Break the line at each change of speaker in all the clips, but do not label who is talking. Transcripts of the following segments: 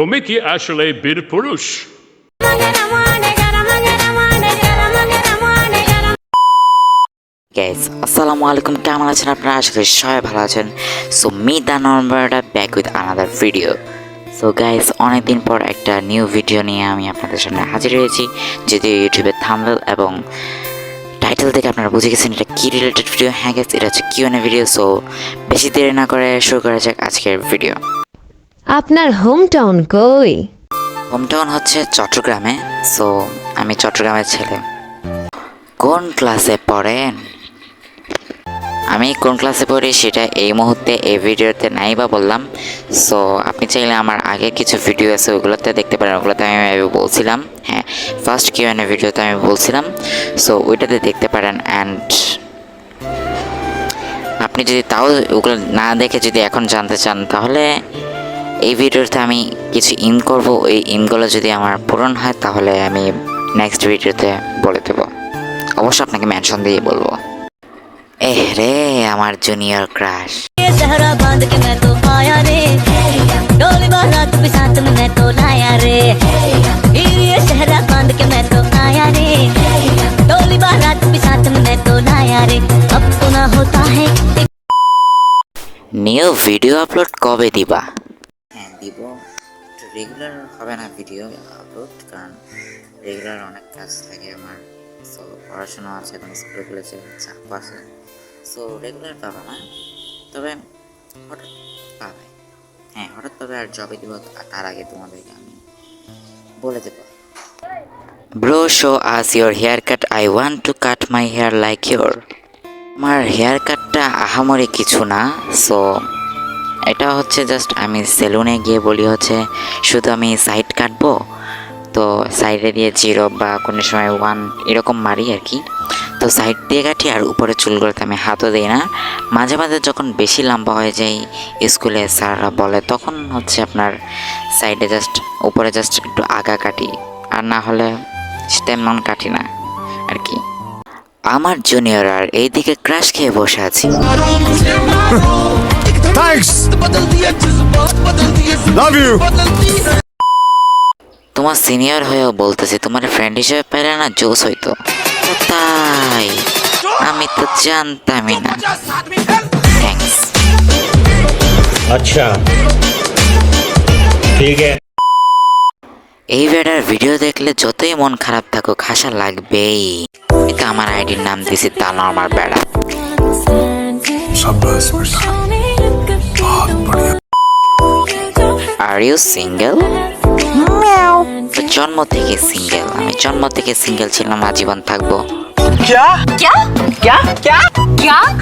তুমি কি আসলে বীর পুরুষ
আসসালামু আলাইকুম কেমন আছেন আপনারা? আশা করি সবাই ভালো আছেন। সো মি দ্য নম্বরটা back with another video so guys অনেকদিন পর একটা নিউ ভিডিও নিয়ে আমি আপনাদের সামনে হাজির হয়েছি যদিও ইউটিউবে থাম্বনেল এবং টাইটেল থেকে আপনারা বুঝে গেছেন এটা কী রিলেটেড ভিডিও হ্যাঁ গেছে এটা হচ্ছে কিউ ভিডিও সো বেশি দেরি না করে শুরু করা যাক আজকের ভিডিও
আপনার হোম টাউন কই?
হোমটাউন হচ্ছে চট্টগ্রামে সো আমি চট্টগ্রামের ছেলে। কোন ক্লাসে পড়েন? আমি কোন ক্লাসে পড়ি সেটা এই মুহূর্তে এই ভিডিওতে নাই বা বললাম। সো আপনি চাইলে আমার আগে কিছু ভিডিও আছে, ওগুলোতে দেখতে পারেন, ওগুলোতে আমি বলছিলাম হ্যাঁ। ফার্স্ট কিউ ভিডিওতে আমি বলছিলাম। সো ওইটাতে দেখতে পারেন অ্যান্ড আপনি যদি তাও ওগুলো না দেখে যদি এখন জানতে চান, তাহলে এই ভিডিওতে আমি কিছু ইন করব। এই ইনগুলো যদি আমার পূরণ হয় তাহলে আমি নেক্সট ভিডিওতে বলে দেব। অবশ্য আপনাকে মেনশন দিয়ে বলব। এহ রে আমার
junior crush
new video upload কবে দিবা? হ্যাঁ দিব একটু রেগুলার হবে না ভিডিও আপলোড কারণ রেগুলার অনেক কাজ থাকে আমার। সো পড়াশোনা আছে, এখন স্কুলে কলেজে চাপ আছে। সো রেগুলার পাবে না। তবে হঠাৎ পাবে। হ্যাঁ হঠাৎ পাবে আর জবে দিব তার আগে তোমাদেরকে আমি বলে দেবো। Bro show us your hair cut I want to cut my hair like your আমার হেয়ার কাটটা আহামরি কিছু না সো এটা হচ্ছে জাস্ট আমি সেলুনে গিয়ে বলি হচ্ছে শুধু আমি সাইড কাটবো? তো সাইডে দিয়ে জিরো বা কোনো সময় ওয়ান এরকম মারি আর কি। তো সাইড দিয়ে কাটি আর উপরে চুলগুলোতে আমি হাতও দিই না। মাঝে মাঝে যখন বেশি লম্বা হয়ে যায় স্কুলে স্যাররা বলে তখন হচ্ছে আপনার সাইডে জাস্ট উপরে জাস্ট একটু আগা কাটি। আর না হলে তেমন কাটি না আর কি। আমার জুনিয়র আর এইদিকে ক্রাশ খেয়ে বসে আছি?
থ্যাঙ্কস লাভ ইউ
তোমার সিনিয়র হয়েও বলতেছি তোমার ফ্রেন্ড হিসেবে পেলে না জোস হইতো। তাই আমি তো জানতামই না।
আচ্ছা। ঠিক আছে।
এই বেটার ভিডিও দেখলে যতই মন খারাপ থাকুক হাসা লাগবেই। এটা আমার আইডির নাম দিয়েছি তালো আমার বেড়া।
बहुत बढ़िया
আর ইউ সিঙ্গেল জন্ম থেকে সিঙ্গেল আমি জন্ম থেকে সিঙ্গেল ছিলাম আজীবন থাকবো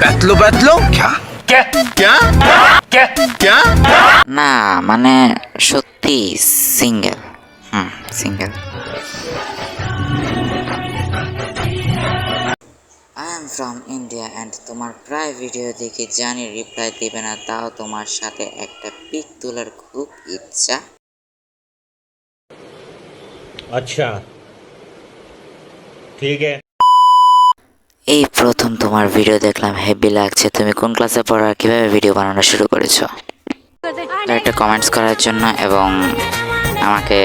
बैतलो बैतलो क्या क्या क्या क्या क्या
না মানে সত্যি single hmm single from India and তোমার প্রায় ভিডিও দেখে জানি রিপ্লাই দেবে না তাও তোমার সাথে একটা পিক তোলার খুব ইচ্ছা।
আচ্ছা। ঠিক আছে।
এই প্রথম তোমার ভিডিও দেখলাম হেভি লাগছে। তুমি কোন ক্লাসে পড়ার কীভাবে ভিডিও বানানো শুরু করেছ? একটা কমেন্টস করার জন্য এবং আমাকে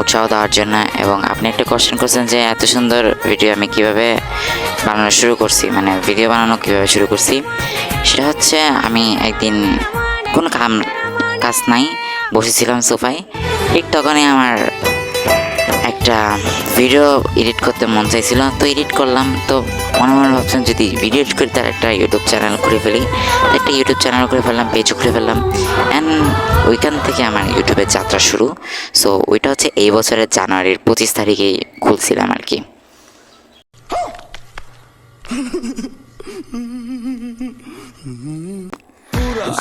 উৎসাহ দেওয়ার জন্য এবং আপনি একটা কোশ্চেন করছেন যে এত সুন্দর ভিডিও আমি কীভাবে বানানো শুরু করছি মানে ভিডিও বানানো কীভাবে শুরু করছি, সেটা হচ্ছে আমি একদিন কোনো কাম, কাজ নাই, বসেছিলাম সোফায়। ঠিক তখনই আমার একটা ভিডিও এডিট করতে মন চাইছিল তো এডিট করলাম। তো মনে মনে ভাবছেন যদি ভিডিও এডিট করি তার একটা ইউটিউব চ্যানেল খুলে ফেলি। একটা ইউটিউব চ্যানেল করে ফেললাম পেজও খুলে ফেললাম। অ্যান্ড ওইখান থেকে আমার ইউটিউবের যাত্রা শুরু। সো ওইটা হচ্ছে এই বছরের জানুয়ারির পঁচিশ তারিখে খুলছিলাম আর কি।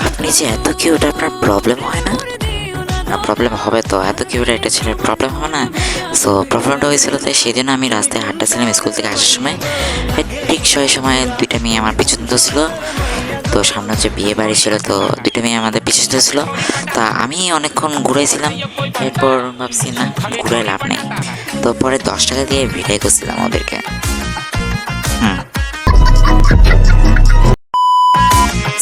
আপনি যে এত কিউট আপনার প্রবলেম হয় না? না প্রবলেম হবে তো, এত কিউট একটা ছেলের প্রবলেম হবে না। সো প্রবলেমটা হয়েছিল তাই সেদিন আমি রাস্তায় হাঁটতেছিলাম স্কুল থেকে আসার সময়। ঠিক সেই সময় দুইটা মেয়ে আমার পিছন ছিল তো সামনে হচ্ছে বিয়ে বাড়ি ছিল, তো দুইটা মেয়ে আমাদের পিছন ছিল তা আমি অনেকক্ষণ ঘুরাইছিলাম, এরপর ভাবছি, না ঘুরে লাভ নেই। তো পরে দশ টাকা দিয়ে ভিড়াই করছিলাম ওদেরকে।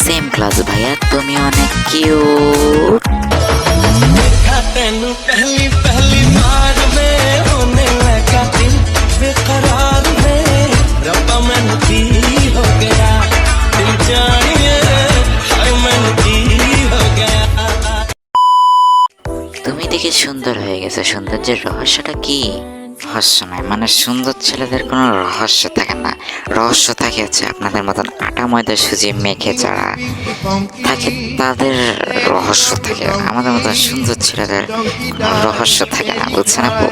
সেম ক্লাস ভাইয়া তুমি অনেক কিউট
मानो पहली पहली बार में होने लगा दिल बेकरार में रब्बा मैं दी हो गया दिल जानिए हर मैं दी हो गया
তুমি দেখে সুন্দর হয়ে গেছে সৌন্দর্যের রহস্যটা কি রহস্য নয় মানে সুন্দর ছেলেদের কোনো রহস্য থাকে না। রহস্য থাকে হচ্ছে আপনাদের মতন আটা ময়দা সুজি মেখে যারা থাকে তাদের রহস্য থাকে। আমাদের মতন সুন্দর ছেলেদের রহস্য থাকে না বুঝছেন আপু?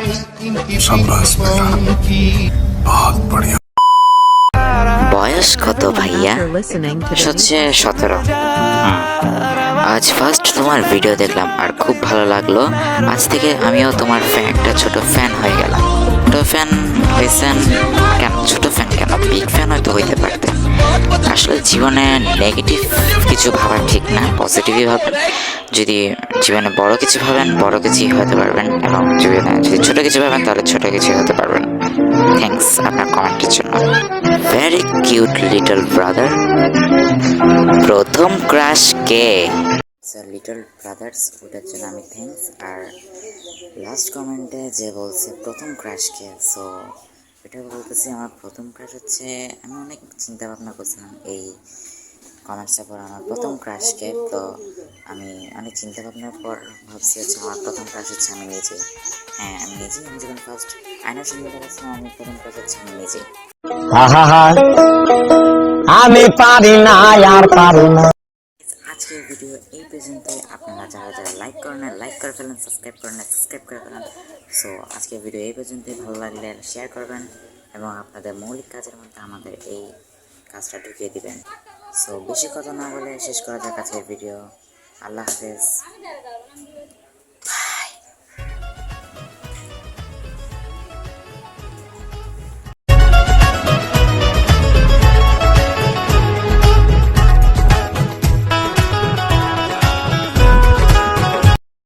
বয়স কত ভাইয়া? হচ্ছে সতেরো। আজ ফার্স্ট তোমার ভিডিও দেখলাম আর খুব ভালো লাগল। আজ থেকে আমিও তোমার একটা ছোট ফ্যান হয়ে গেলাম। ছোট ফ্যান হয়েছেন কেন? ছোট ফ্যান কেন? বিগ ফ্যান হয়তো হইতে পারতেন। আসলে জীবনে নেগেটিভ কিছু ভাবা ঠিক না পজিটিভই ভাবেন। যদি জীবনে বড় কিছু ভাবেন, বড় কিছুই হতে পারবেন এবং জীবনে যদি ছোট কিছু ভাবেন, তাহলে ছোট কিছুই হতে পারবেন। থ্যাঙ্কস আপনার কমেন্টের জন্য। ভেরি কিউট লিটল ব্রাদার প্রথম ক্রাশ কে? লিটল ব্রাদার্স, ওটার জন্য আমি থ্যাঙ্কস আর লাস্ট কমেন্টে যে বলছে, প্রথম ক্রাশ কে? সো এটা বলতেছি, আমার প্রথম ক্রাশ হচ্ছে, আমি অনেক চিন্তা ভাবনা করছিলাম এই কমেন্টসের পর আমার প্রথম ক্রাশ কে। তো আমি অনেক চিন্তা ভাবনার পর ভাবছি হচ্ছে, আমার প্রথম ক্রাশ হচ্ছে আমি নিজে হ্যাঁ আমি নিজেই, আমি যখন ফার্স্ট আয়নার সামনে দেখেছিলাম আমি প্রথম ক্রাশ হচ্ছে আমি নিজেই।
আমি পারি না, আর পারি না।
ভিডিও এই পর্যন্ত আপনারা যারা যারা লাইক করেন লাইক করে ফেলেন সাবস্ক্রাইব করেন সাবস্ক্রাইব করে ফেলেন। সো আজকের ভিডিও এই পর্যন্তই। ভালো লাগলে শেয়ার করবেন এবং আপনাদের মৌলিক কাজের মধ্যে আমাদের এই কাজটা ঢুকিয়ে দিবেন। সো বেশি কথা না বলে শেষ করা যাক আজকের ভিডিও আল্লাহ হাফেজ।